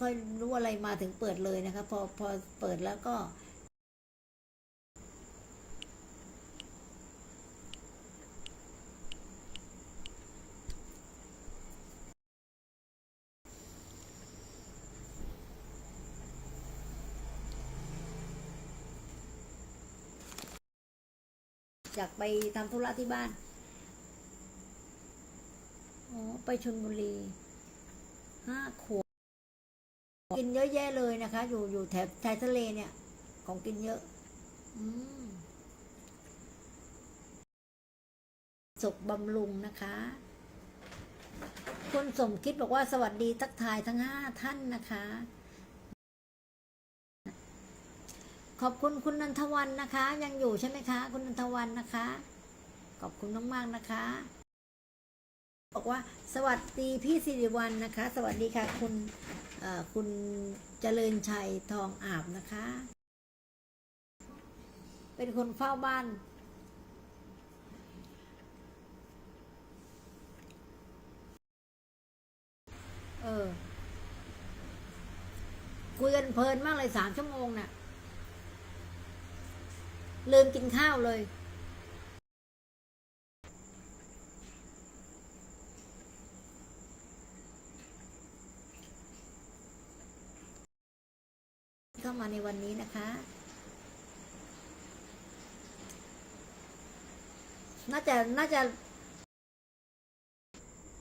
ค่อยรู้อะไรมาถึงเปิดเลยนะคะ พอพอเปิดแล้วก็อยากไปทำธุระที่บ้านอ๋อไปชลบุรีห้าขวบ กินเยอะแยะเลยนะคะ อยู่อยู่แถบชายทะเลเนี่ย ของกินเยอะ อืมสุกบำรุงนะคะ คุณสมคิดบอกว่าสวัสดีทักทายทั้งห้าท่านนะคะ ขอบคุณคุณนันทวันนะคะ ยังอยู่ใช่ไหมคะ คุณนันทวันนะคะ ขอบคุณมากๆนะคะ บอกว่า สวัสดีพี่สิริวัลนะคะ สวัสดีค่ะคุณเอ่อ คุณเจริญชัยทองอาบนะคะ เป็นคนเฝ้าบ้าน เออ คุยกันเพลินมากเลยสามชั่วโมงน่ะ ลืมกินข้าวเลย มาในวันนี้นะคะ น่าจะน่าจะ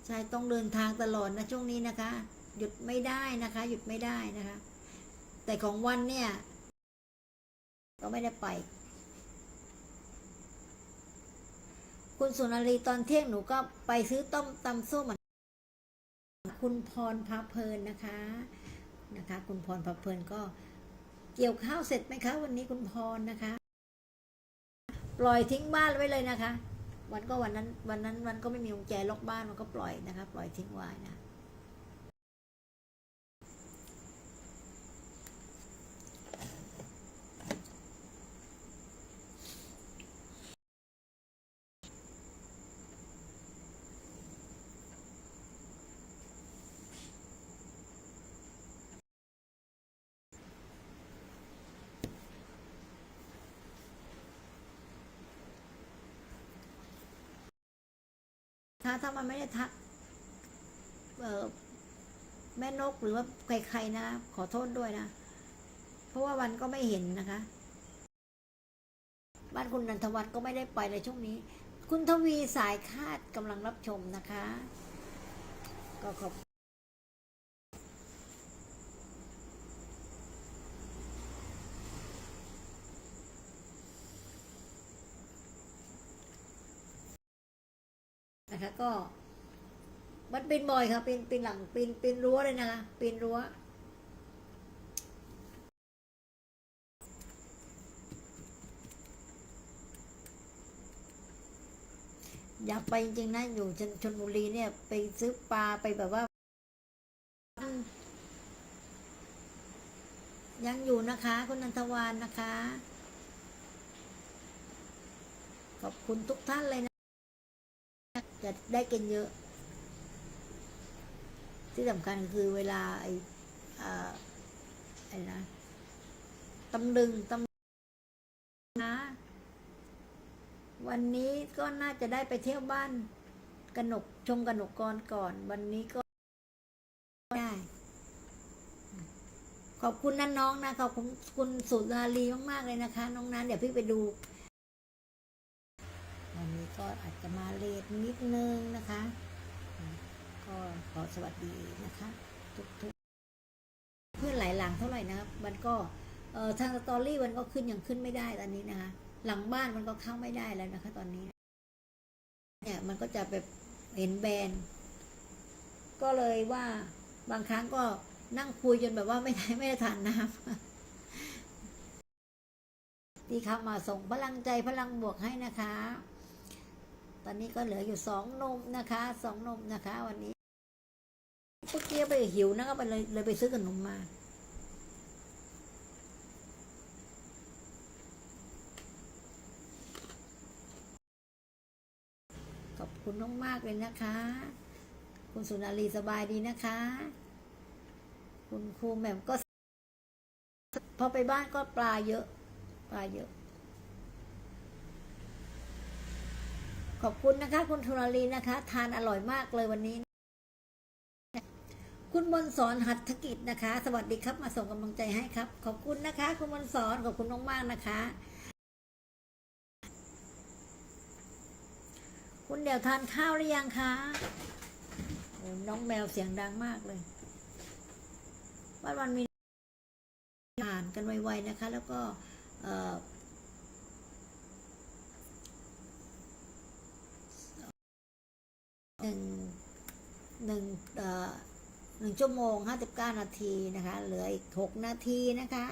ใช่ต้องเดินทางตลอดนะช่วงนี้นะคะ หยุดไม่ได้นะคะ หยุดไม่ได้นะคะ แต่ของวันเนี่ย ก็ไม่ได้ไป คุณสุนารีตอนเที่ยงหนูก็ไปซื้อต้มตำส้มเหมือนคุณพรพาเพลินนะคะนะคะ คุณพรพาเพลินก็ เกี่ยวข้าวเสร็จไหมคะ วันนี้คุณพรนะคะ ปล่อยทิ้งบ้านไว้เลยนะคะ วันก็วันนั้นวันนั้นวันก็ไม่มีกุญแจล็อกบ้านมันก็ปล่อยนะคะ ปล่อยทิ้งไว้นะ ถ้าถ้ามันไม่ได้ทักเแม่นกหรือว่าใครๆนะ ขอโทษด้วยนะ เพราะว่าวันก็ไม่เห็นนะคะ บ้านคุณนันทวัฒน์ก็ไม่ได้ไปในช่วงนี้ คุณทวีสายคาดกำลังรับชมนะคะ ก็ขอบ นะคะ ก็ มันปีนบ่อยค่ะปีนปีนหลังปีนปีนรั้วเลยนะคะปีนรั้วอยากไปจริงๆนะอยู่ชนชนบุรีเนี่ย ไปซื้อปลาไปแบบว่า ยังอยู่นะคะ คุณนันทวานนะคะ ขอบคุณทุกท่านเลยนะ จะได้กินเยอะ ที่สำคัญคือเวลาไอ้อ่าไอ้นะตำลึงตำนะ วันนี้ก็น่าจะได้ไปเที่ยวบ้านกนกชมกนกกรก่อน วันนี้ก็ได้ ขอบคุณนะน้องนะขอบคุณคุณสุนารีมากๆเลยนะคะ น้องนั้นเดี๋ยวพี่ไปดู ก็อาจจะมาเลทนิดนึงนะคะ ก็ขอสวัสดีนะคะทุกทุกเพื่อนหลายหลังเท่าไหร่นะครับมันก็เอ่อทางสตอรี่มันก็ขึ้นยังขึ้นไม่ได้ตอนนี้นะคะหลังบ้านมันก็เข้าไม่ได้แล้วนะคะ ตอนนี้เนี่ยมันก็จะแบบเห็นแบนก็เลยว่าบางครั้งก็นั่งคุยจนแบบว่าไม่ได้ไม่ได้ทานน้ำที่เข้ามาส่งพลังใจพลังบวกให้นะคะ ตอนนี้ก็เหลืออยู่สองนมนะคะสองนมนะคะ วันนี้เมื่อกี้ไปหิวนะก็ไปเลยเลยไปซื้อขนมมาขอบคุณมากๆเลยนะคะ คุณสุนารีสบายดีนะคะ คุณครูแหม่มก็ พอไปบ้านก็ปลาเยอะ ปลาเยอะ ขอบคุณนะคะ คุณธุราลีนะคะ ทานอร่อยมากเลยวันนี้ คุณมนสอนหัตถกิจนะคะ สวัสดีครับมาส่งกำลังใจให้ครับ ขอบคุณนะคะ คุณมนสอนขอบคุณมากๆนะคะ คุณเดี๋ยวทานข้าวหรือยังคะน้องแมวเสียงดังมากเลยวันวันมีอ่านกันไวๆนะคะ แล้วก็เอ่อ หนึ่งหนึ่งเอ่อหนึ่งชั่วโมงห้าสิบเก้านาทีนะคะ เหลืออีกหกนาทีนะคะ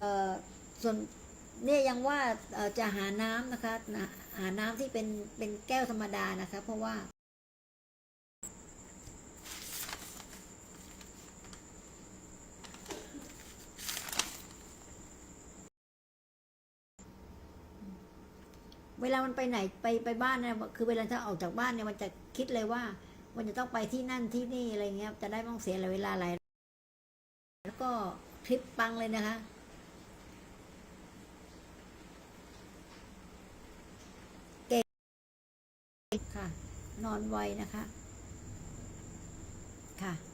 เอ่อส่วนเนี่ยยังว่าเออจะหาน้ำนะคะนะหาน้ำที่เป็นเป็นแก้วธรรมดานะคะ เพราะว่า เวลามันไปไหนไปไปบ้านเนี่ยคือเวลาถ้าออกจากบ้านเนี่ยมันจะคิดเลยว่า มันจะต้องไปที่นั่นที่นี่อะไรเงี้ยจะได้ไม่ต้องเสียเวลาอะไรแล้วก็ทริปปังเลยนะคะเก่งค่ะ นอนไวนะคะ ค่ะ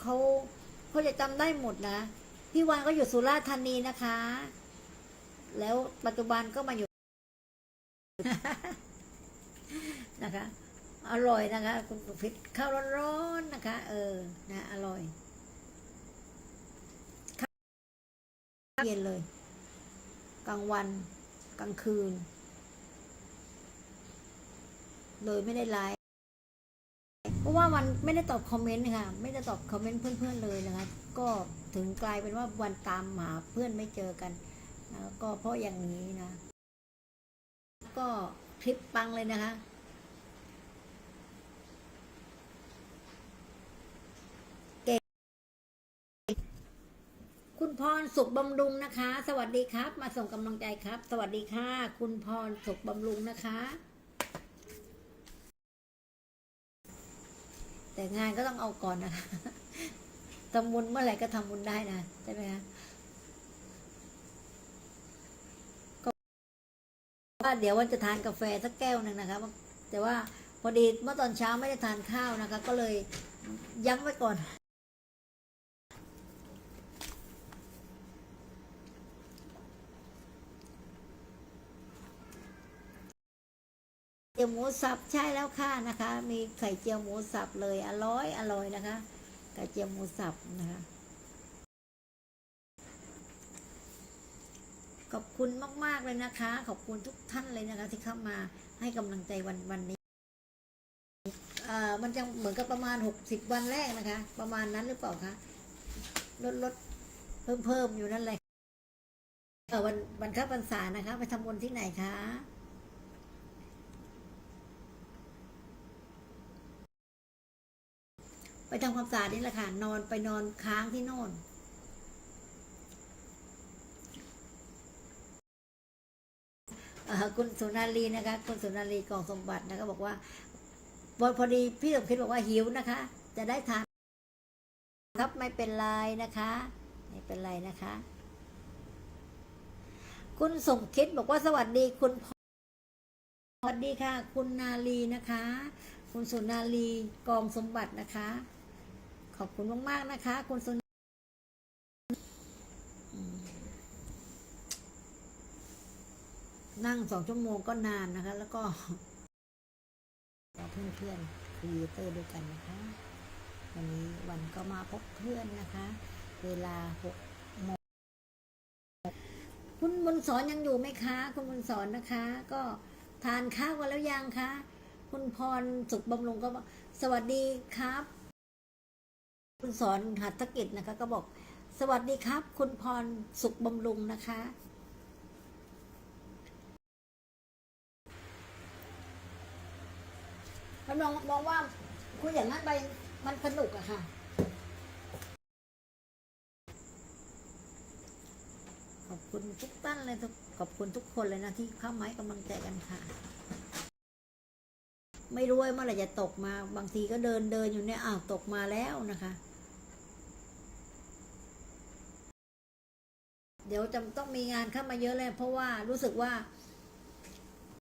เขาเขาจะจำได้หมดนะ พี่วานก็อยู่สุราษฎร์ธานีนะคะ แล้วปัจจุบันก็มาอยู่นะคะ อร่อยนะคะ คุณพิษข้าวร้อนๆนะคะ เออ นะ อร่อยเย็นเลย กลางวัน กลางคืน เลยไม่ได้ไลฟ์ ราะว่าวันไม่ได้ตอบคอมเมนต์ค่ะไม่ได้ตอบคอมเมนต์เพื่อนๆเลยนะคะก็ถึงกลายเป็นว่าวันตามหาเพื่อนไม่เจอกันนะก็เพราะอย่างนี้นะก็คลิปปังเลยนะคะคุณพรสุขบำรุงนะคะ สวัสดีครับ มาส่งกำลังใจครับ สวัสดีค่ะ คุณพรสุขบำรุงนะคะ แต่งานก็ต้องเอาก่อนนะทำบุญเมื่อไหร่ก็ทำบุญได้นะใช่ไหมคะก็ว่าเดี๋ยววันจะทานกาแฟสักแก้วหนึ่งนะคะแต่ว่าพอดีเมื่อตอนเช้าไม่ได้ทานข้าวนะคะ ก็เลยยั้งไว้ก่อน เจียวหมูสับใช่แล้วค่ะนะคะ มีไข่เจียวหมูสับเลยอร่อยอร่อยนะคะไข่เจียวหมูสับนะคะขอบคุณมาก ๆ เลยนะคะ ขอบคุณทุกท่านเลยนะคะ ที่เข้ามาให้กำลังใจวันวันนี้เอ่อมันจะเหมือนกับประมาณหกสิบวันแรกนะคะ ประมาณนั้นหรือเปล่าคะลดลดเพิ่มเพิ่มอยู่นั่นเลยเออวันวันข้าพรรษานะคะ ไปทำบุญที่ไหนคะ ไปทำความสะอาดนี่แหละค่ะ นอนไปนอนค้างที่โน่นคุณสุนารีนะคะ คุณสุนารีกองสมบัตินะคะบอกว่าพอพอดีพี่สมคิดบอกว่าหิวนะคะ จะได้ทานครับไม่เป็นไรนะคะ ไม่เป็นไรนะคะ คุณสมคิดบอกว่าสวัสดีคุณพสวัสดีค่ะ คุณนาลีนะคะ คุณสุนารีกองสมบัตินะคะ ขอบคุณมากๆนะคะ คุณสุนนั่งสองชั่วโมงก็นานนะคะ แล้วก็เพื่อนเพื่อนครีเอเตอร์ด้วยกันนะคะ วันนี้วันก็มาพบเพื่อนนะคะ เวลาหกโมงคุณบุญสอนยังอยู่ไหมคะ คุณบุญสอนนะคะ ก็ทานข้าวกันแล้วยังคะ คุณพรสุขบำรุงก็สวัสดีครับ สอนหัตถกิจนะคะ ก็บอก สวัสดีครับ คุณพรสุขบำรุงนะคะ มันมองมองว่าคุยอย่างนั้นไปมันสนุกอะค่ะขอบคุณทุกท่านเลยทุกขอบคุณทุกคนเลยนะที่เข้าไม้กำลังใจกันค่ะ ไม่รู้ว่าเมื่อไหร่จะตกมา บางทีก็เดินเดินอยู่เนี่ยอ้าวตกมาแล้วนะคะ เดี๋ยวจะต้องมีงานเข้ามาเยอะเลยเพราะว่ารู้สึกว่า